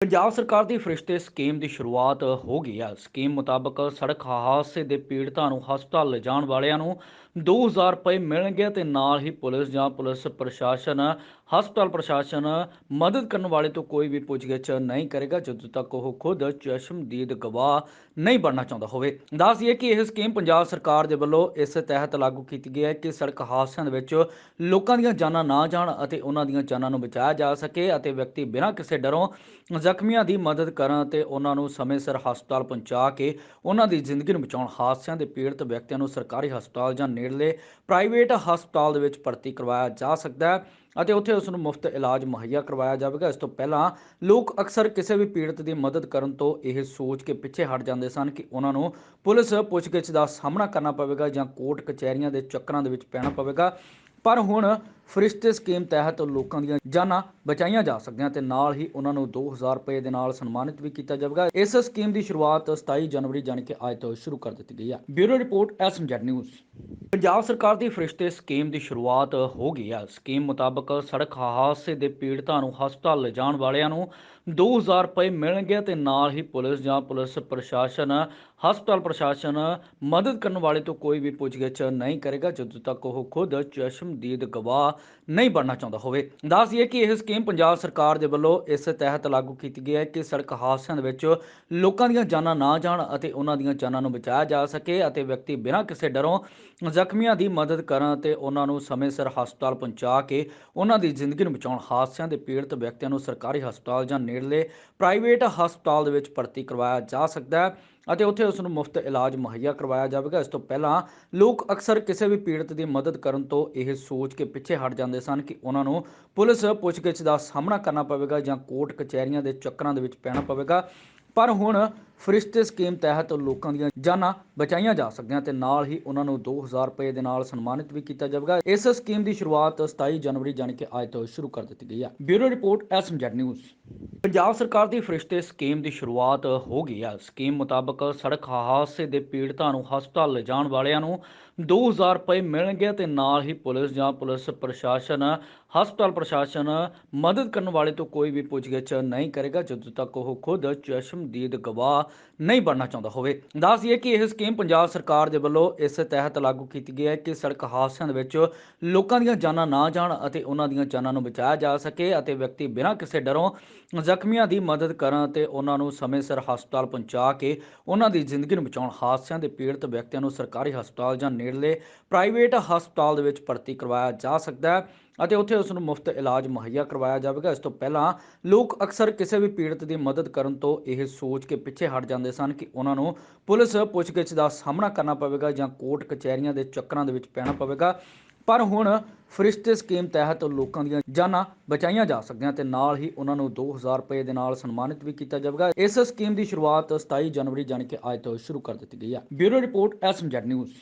ਪੰਜਾਬ ਸਰਕਾਰ ਦੀ ਫਰਿਸ਼ਤੇ ਸਕੀਮ ਦੀ ਸ਼ੁਰੂਆਤ ਹੋ ਗਈ ਹੈ ਸਕੀਮ ਮੁਤਾਬਕ ਸੜਕ ਹਾਦਸੇ ਦੇ ਪੀੜਤਾਂ ਨੂੰ ਹਸਪਤਾਲ ਲਿਜਾਣ ਵਾਲਿਆਂ ਨੂੰ 2000 ਰੁਪਏ ਮਿਲਣਗੇ ਤੇ ਨਾਲ ਹੀ ਪੁਲਿਸ ਜਾਂ ਪੁਲਿਸ ਪ੍ਰਸ਼ਾਸਨ, ਹਸਪਤਾਲ ਪ੍ਰਸ਼ਾਸਨ ਮਦਦ ਕਰਨ ਵਾਲੇ ਤੋਂ ਕੋਈ ਵੀ ਪੁੱਛਗਿੱਛ ਨਹੀਂ ਕਰੇਗਾ, ਜਦੋਂ ਤੱਕ ਉਹ ਖੁਦ ਚਸ਼ਮਦੀਦ ਗਵਾਹ ਨਹੀਂ ਬਣਨਾ ਚਾਹੁੰਦਾ ਹੋਵੇ। ਦੱਸ ਦਈਏ ਕਿ ਇਹ ਸਕੀਮ ਪੰਜਾਬ ਸਰਕਾਰ ਦੇ ਵੱਲੋਂ ਇਸ ਤਹਿਤ ਲਾਗੂ ਕੀਤੀ ਗਈ ਹੈ ਕਿ ਸੜਕ ਹਾਦਸਿਆਂ ਦੇ ਵਿੱਚ ਲੋਕਾਂ ਦੀਆਂ ਜਾਨਾਂ ਨਾ ਜਾਣ ਅਤੇ ਉਹਨਾਂ ਦੀਆਂ ਜਾਨਾਂ ਨੂੰ ਬਚਾਇਆ ਜਾ ਸਕੇ ਅਤੇ ਵਿਅਕਤੀ ਬਿਨਾਂ ਕਿਸੇ ਡਰੋਂ ਜ਼ਖਮੀਆਂ ਦੀ ਮਦਦ ਕਰਨ ਅਤੇ ਉਹਨਾਂ ਨੂੰ ਸਮੇਂ ਸਿਰ ਹਸਪਤਾਲ ਪਹੁੰਚਾ ਕੇ ਉਹਨਾਂ ਦੀ ਜ਼ਿੰਦਗੀ ਨੂੰ ਬਚਾਉਣ, ਹਾਦਸਿਆਂ ਦੇ ਪੀੜਤ ਵਿਅਕਤੀਆਂ ਨੂੰ ਸਰਕਾਰੀ ਹਸਪਤਾਲ ਜਾਂ ਨੇੜਲੇ ਪ੍ਰਾਈਵੇਟ ਹਸਪਤਾਲ ਦੇ ਵਿੱਚ ਭਰਤੀ ਕਰਵਾਇਆ ਜਾ ਸਕਦਾ ਹੈ ਅਤੇ ਉੱਥੇ ਉਸ ਨੂੰ ਮੁਫਤ ਇਲਾਜ ਮੁਹੱਈਆ ਕਰਵਾਇਆ ਜਾਵੇਗਾ। ਇਸ ਤੋਂ ਪਹਿਲਾਂ ਲੋਕ ਅਕਸਰ ਕਿਸੇ ਵੀ ਪੀੜਤ ਦੀ ਮਦਦ ਕਰਨ ਤੋਂ ਇਹ ਸੋਚ ਕੇ ਪਿੱਛੇ ਹਟ ਜਾਂਦੇ ਸਨ ਕਿ ਉਹਨਾਂ ਨੂੰ ਪੁਲਿਸ ਪੁੱਛਗਿੱਛ ਦਾ ਸਾਹਮਣਾ ਕਰਨਾ ਪਵੇਗਾ ਜਾਂ ਕੋਰਟ ਕਚਹਿਰੀਆਂ ਦੇ ਚੱਕਰਾਂ ਦੇ ਵਿੱਚ ਪੈਣਾ ਪਵੇਗਾ। ਪਰ ਹੁਣ ਫਰਿਸ਼ਤੇ ਸਕੀਮ ਤਹਿਤ ਲੋਕਾਂ ਦੀਆਂ ਜਾਨਾਂ ਬਚਾਈਆਂ ਜਾ ਸਕਦੀਆਂ ਤੇ ਨਾਲ ਹੀ ਉਹਨਾਂ ਨੂੰ 2000 ਰੁਪਏ ਦੇ ਨਾਲ ਸਨਮਾਨਿਤ ਵੀ ਕੀਤਾ ਜਾਵੇਗਾ। ਇਸ ਸਕੀਮ ਦੀ ਸ਼ੁਰੂਆਤ 27 ਜਨਵਰੀ ਜਾਣੀ ਕਿ ਅੱਜ ਤੋਂ ਸ਼ੁਰੂ ਕਰ ਦਿੱਤੀ ਗਈ ਹੈ bureau report SMZ news. Punjab ਸਰਕਾਰ ਦੀ ਫਰਿਸ਼ਤੇ ਸਕੀਮ ਦੀ ਸ਼ੁਰੂਆਤ ਹੋ ਗਈ ਹੈ ਸਕੀਮ ਮੁਤਾਬਕ ਸੜਕ ਹਾਦਸੇ ਦੇ ਪੀੜਤਾਂ ਨੂੰ ਹਸਪਤਾਲ ਲਿਜਾਣ ਵਾਲਿਆਂ ਨੂੰ 2000 ਰੁਪਏ ਮਿਲਣਗੇ ਤੇ ਨਾਲ ਹੀ ਪੁਲਿਸ ਜਾਂ ਪੁਲਿਸ ਪ੍ਰਸ਼ਾਸਨ, ਹਸਪਤਾਲ ਪ੍ਰਸ਼ਾਸਨ ਮਦਦ ਕਰਨ ਵਾਲੇ ਤੋਂ ਕੋਈ ਵੀ ਪੁੱਛਗਿੱਛ ਨਹੀਂ ਕਰੇਗਾ, ਜਦੋਂ ਤੱਕ ਉਹ ਖੁਦ ਚਸ਼ਮਦੀਦ ਗਵਾਹ ਨਹੀਂ ਬਣਨਾ ਚਾਹੁੰਦਾ ਹੋਵੇ। ਦੱਸ ਦਈਏ ਕਿ ਇਹ ਸਕੀਮ ਪੰਜਾਬ ਸਰਕਾਰ ਦੇ ਵੱਲੋਂ ਇਸ ਤਹਿਤ ਲਾਗੂ ਕੀਤੀ ਗਈ ਹੈ ਕਿ ਸੜਕ ਹਾਦਸਿਆਂ ਦੇ ਵਿੱਚ ਲੋਕਾਂ ਦੀਆਂ ਜਾਨਾਂ ਨਾ ਜਾਣ ਅਤੇ ਉਹਨਾਂ ਦੀਆਂ ਜਾਨਾਂ ਨੂੰ ਬਚਾਇਆ ਜਾ ਸਕੇ ਅਤੇ ਵਿਅਕਤੀ ਬਿਨਾਂ ਕਿਸੇ ਡਰੋਂ ਜ਼ਖਮੀਆਂ ਦੀ ਮਦਦ ਕਰਨ ਅਤੇ ਉਹਨਾਂ ਨੂੰ ਸਮੇਂ ਸਿਰ ਹਸਪਤਾਲ ਪਹੁੰਚਾ ਕੇ ਉਹਨਾਂ ਦੀ ਜ਼ਿੰਦਗੀ ਨੂੰ ਬਚਾਉਣ, ਹਾਦਸਿਆਂ ਦੇ ਪੀੜਤ ਵਿਅਕਤੀਆਂ ਨੂੰ ਸਰਕਾਰੀ ਹਸਪਤਾਲ ਜਾਂ ਨੇੜਲੇ ਪ੍ਰਾਈਵੇਟ ਹਸਪਤਾਲ ਦੇ ਵਿੱਚ ਭਰਤੀ ਕਰਵਾਇਆ ਜਾ ਸਕਦਾ ਹੈ। ਅਤੇ ਉੱਥੇ ਉਸ ਨੂੰ ਮੁਫਤ ਇਲਾਜ ਮੁਹੱਈਆ ਕਰਵਾਇਆ ਜਾਵੇਗਾ। ਇਸ ਤੋਂ ਪਹਿਲਾਂ ਲੋਕ ਅਕਸਰ ਕਿਸੇ ਵੀ ਪੀੜਤ ਦੀ ਮਦਦ ਕਰਨ ਤੋਂ ਇਹ ਸੋਚ ਕੇ ਪਿੱਛੇ ਹਟ ਜਾਂਦੇ ਸਨ ਕਿ ਉਹਨਾਂ ਨੂੰ ਪੁਲਿਸ ਪੁੱਛਗਿੱਛ ਦਾ ਸਾਹਮਣਾ ਕਰਨਾ ਪਵੇਗਾ ਜਾਂ ਕੋਰਟ ਕਚਹਿਰੀਆਂ ਦੇ ਚੱਕਰਾਂ ਦੇ ਵਿੱਚ ਪੈਣਾ ਪਵੇਗਾ। ਪਰ ਹੁਣ ਫਰਿਸ਼ਤੇ ਸਕੀਮ ਤਹਿਤ ਲੋਕਾਂ ਦੀਆਂ ਜਾਨਾਂ ਬਚਾਈਆਂ ਜਾ ਸਕਦੀਆਂ ਤੇ ਨਾਲ ਹੀ ਉਹਨਾਂ ਨੂੰ 2000 ਰੁਪਏ ਦੇ ਨਾਲ ਸਨਮਾਨਿਤ ਵੀ ਕੀਤਾ ਜਾਵੇਗਾ। ਇਸ ਸਕੀਮ ਦੀ ਸ਼ੁਰੂਆਤ 27 ਜਨਵਰੀ ਜਾਣੀ ਕਿ ਅੱਜ ਤੋਂ ਸ਼ੁਰੂ ਕਰ ਦਿੱਤੀ ਗਈ ਹੈ bureau report SMZ news. Punjab ਸਰਕਾਰ ਦੀ ਫਰਿਸ਼ਤੇ ਸਕੀਮ ਦੀ ਸ਼ੁਰੂਆਤ ਹੋ ਗਈ ਹੈ ਸਕੀਮ ਮੁਤਾਬਕ ਸੜਕ ਹਾਦਸੇ ਦੇ ਪੀੜਤਾਂ ਨੂੰ ਹਸਪਤਾਲ ਲਿਜਾਣ ਵਾਲਿਆਂ ਨੂੰ 2000 ਰੁਪਏ ਮਿਲਣਗੇ ਤੇ ਨਾਲ ਹੀ ਪੁਲਿਸ ਜਾਂ ਪੁਲਿਸ ਪ੍ਰਸ਼ਾਸਨ, ਹਸਪਤਾਲ ਪ੍ਰਸ਼ਾਸਨ ਮਦਦ ਕਰਨ ਵਾਲੇ ਤੋਂ ਕੋਈ ਵੀ ਪੁੱਛਗਿੱਛ ਨਹੀਂ ਕਰੇਗਾ। ਜਦੋਂ ਤੱਕ ਉਹ ਖੁਦ ਚਸ਼ਮਦੀਦ ਗਵਾਹ ਨਹੀਂ ਬਣਨਾ ਚਾਹੁੰਦਾ ਹੋਵੇ। ਦੱਸ ਦਈਏ ਕਿ ਇਹ ਸਕੀਮ ਪੰਜਾਬ ਸਰਕਾਰ ਦੇ ਵੱਲੋਂ ਇਸ ਤਹਿਤ ਲਾਗੂ ਕੀਤੀ ਗਈ ਹੈ ਕਿ ਸੜਕ ਹਾਦਸਿਆਂ ਦੇ ਵਿੱਚ ਲੋਕਾਂ ਦੀਆਂ ਜਾਨਾਂ ਨਾ ਜਾਣ ਅਤੇ ਉਹਨਾਂ ਦੀਆਂ ਜਾਨਾਂ ਨੂੰ ਬਚਾਇਆ ਜਾ ਸਕੇ ਅਤੇ ਵਿਅਕਤੀ ਬਿਨਾਂ ਕਿਸੇ ਡਰੋਂ ਜ਼ਖਮੀਆਂ ਦੀ ਮਦਦ ਕਰਨ ਅਤੇ ਉਹਨਾਂ ਨੂੰ ਸਮੇਂ ਸਿਰ ਹਸਪਤਾਲ ਪਹੁੰਚਾ ਕੇ ਉਹਨਾਂ ਦੀ ਜ਼ਿੰਦਗੀ ਨੂੰ ਬਚਾਉਣ, ਹਾਦਸਿਆਂ ਦੇ ਪੀੜਤ ਵਿਅਕਤੀਆਂ ਨੂੰ ਸਰਕਾਰੀ ਹਸਪਤਾਲ ਜਾਂ ਨੇੜਲੇ ਪ੍ਰਾਈਵੇਟ ਹਸਪਤਾਲ ਦੇ ਵਿੱਚ ਭਰਤੀ ਕਰਵਾਇਆ ਜਾ ਸਕਦਾ ਹੈ। ਅਤੇ ਉੱਥੇ ਉਸ ਨੂੰ ਮੁਫਤ ਇਲਾਜ ਮੁਹੱਈਆ ਕਰਵਾਇਆ ਜਾਵੇਗਾ। ਇਸ ਤੋਂ ਪਹਿਲਾਂ ਲੋਕ ਅਕਸਰ ਕਿਸੇ ਵੀ ਪੀੜਤ ਦੀ ਮਦਦ ਕਰਨ ਤੋਂ ਇਹ ਸੋਚ ਕੇ ਪਿੱਛੇ ਹਟ ਜਾਂਦੇ ਸਨ ਕਿ ਉਹਨਾਂ ਨੂੰ ਪੁਲਿਸ ਪੁੱਛਗਿੱਛ ਦਾ ਸਾਹਮਣਾ ਕਰਨਾ ਪਵੇਗਾ ਜਾਂ ਕੋਰਟ ਕਚਹਿਰੀਆਂ ਦੇ ਚੱਕਰਾਂ ਦੇ ਵਿੱਚ ਪੈਣਾ ਪਵੇਗਾ। ਪਰ ਹੁਣ ਫਰਿਸ਼ਤੇ ਸਕੀਮ ਤਹਿਤ ਲੋਕਾਂ ਦੀਆਂ ਜਾਨਾਂ ਬਚਾਈਆਂ ਜਾ ਸਕਦੀਆਂ ਤੇ ਨਾਲ ਹੀ ਉਹਨਾਂ ਨੂੰ 2000 ਰੁਪਏ ਦੇ ਨਾਲ ਸਨਮਾਨਿਤ ਵੀ ਕੀਤਾ ਜਾਵੇਗਾ। ਇਸ ਸਕੀਮ ਦੀ ਸ਼ੁਰੂਆਤ 27 ਜਨਵਰੀ ਜਾਣੀ ਕਿ ਅੱਜ ਤੋਂ ਸ਼ੁਰੂ ਕਰ ਦਿੱਤੀ ਗਈ ਹੈ ਬਿਊਰੋ ਰਿਪੋਰਟ ਐਸਐਮਜੈਡ ਨਿਊਜ਼।